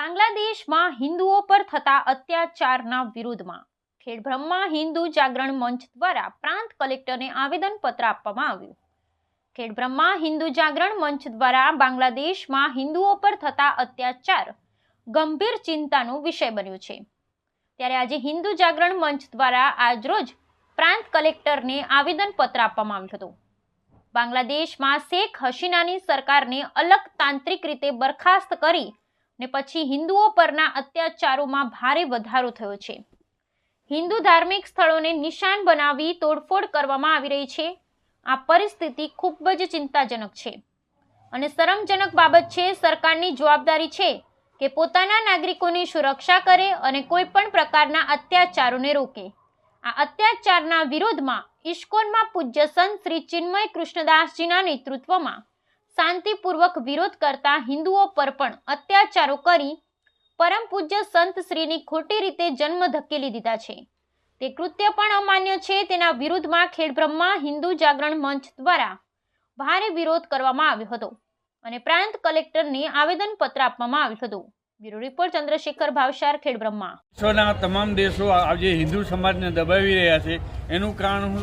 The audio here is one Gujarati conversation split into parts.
બાંગ્લાદેશમાં હિન્દુઓ પર થતા અત્યાચારના વિરોધમાં ખેડબ્રહ્મા હિન્દુ જાગરણ મંચ દ્વારા પ્રાંત કલેક્ટરને આવેદનપત્ર આપવામાં આવ્યું. ખેડબ્રહ્મા હિન્દુ જાગરણ મંચ દ્વારા બાંગ્લાદેશમાં હિન્દુઓ પર થતા અત્યાચાર ગંભીર ચિંતાનો વિષય બન્યો છે. ત્યારે આજે હિન્દુ જાગરણ મંચ દ્વારા આજરોજ પ્રાંત કલેક્ટરને આવેદનપત્ર આપવામાં આવ્યું હતું. બાંગ્લાદેશમાં શેખ હસીનાની સરકારને અલગ તાંત્રિક રીતે બરખાસ્ત કરી ને પછી હિન્દુઓ પરના અત્યાચારોમાં ભારે વધારો થયો છે. હિન્દુ ધાર્મિક સ્થળોને નિશાન બનાવી તોડફોડ કરવામાં આવી રહી છે. આ પરિસ્થિતિ ખૂબ જ ચિંતાજનક છે. અને શરમજનક બાબત છે સરકારની જવાબદારી છે કે પોતાના નાગરિકોની સુરક્ષા કરે અને કોઈ પણ પ્રકારના અત્યાચારોને રોકે. આ અત્યાચારના વિરોધમાં ઇસ્કોનમાં પૂજ્ય સંત શ્રી ચિન્મય કૃષ્ણદાસજીના નેતૃત્વમાં શાંતિપૂર્વક વિરોધ કરતા હિન્દુઓ પર પણ અત્યાચારો કરી પરમ પૂજ્ય સંત શ્રીની ખોટી રીતે જન્મ ધકેલી દીધા છે. તે કૃત્ય પણ અમાન્ય છે. તેના વિરુદ્ધમાં ખેડબ્રહ્મા હિન્દુ જાગરણ મંચ દ્વારા ભારે વિરોધ કરવામાં આવ્યો હતો અને પ્રાંત કલેક્ટરને આવેદનપત્ર આપવામાં આવ્યું હતું. Bureau report Chandrashekhar Bhavsar, Khedbrahma. વિશ્વના તમામ દેશો આજે હિન્દુ સમાજને દબાવી રહ્યા છે. એનું કારણ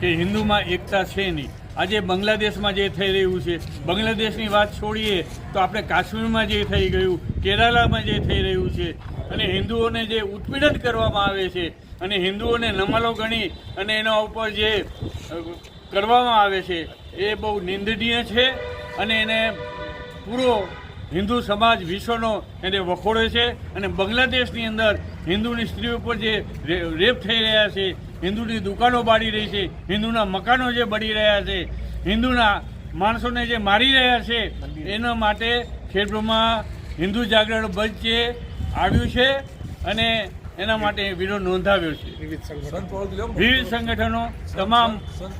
કે હિન્દુમાં એકતા છે નહીં. આજે બાંગ્લાદેશમાં જે થઈ રહ્યું છે, બાંગ્લાદેશની વાત છોડીએ તો આપણે કાશ્મીરમાં જે થઈ ગયું, કેરાલામાં જે થઈ રહ્યું છે, અને હિન્દુઓને જે ઉત્પીડન કરવામાં આવે છે, અને હિન્દુઓને નમાલો ગણી અને એના ઉપર જે કરવામાં આવે છે, એ બહુ નિંદનીય છે, અને એને પૂરો હિન્દુ સમાજ વિશ્વનો એને વખોડે છે, અને બાંગ્લાદેશની અંદર હિન્દુની સ્ત્રીઓ પર જે રેપ થઈ રહ્યા છે હિન્દુની દુકાનો બાળી રહી છે હિન્દુના મકાનો જે બળી રહ્યા છે હિન્દુના માણસોને જે મારી રહ્યા છે એના માટે ખેડબ્રહ્મા હિન્દુ જાગરણ બંચે આવ્યું છે અને એના માટે વિરોધ નોંધાવ્યો છે. વિવિધ વિવિધ સંગઠનો તમામ સંત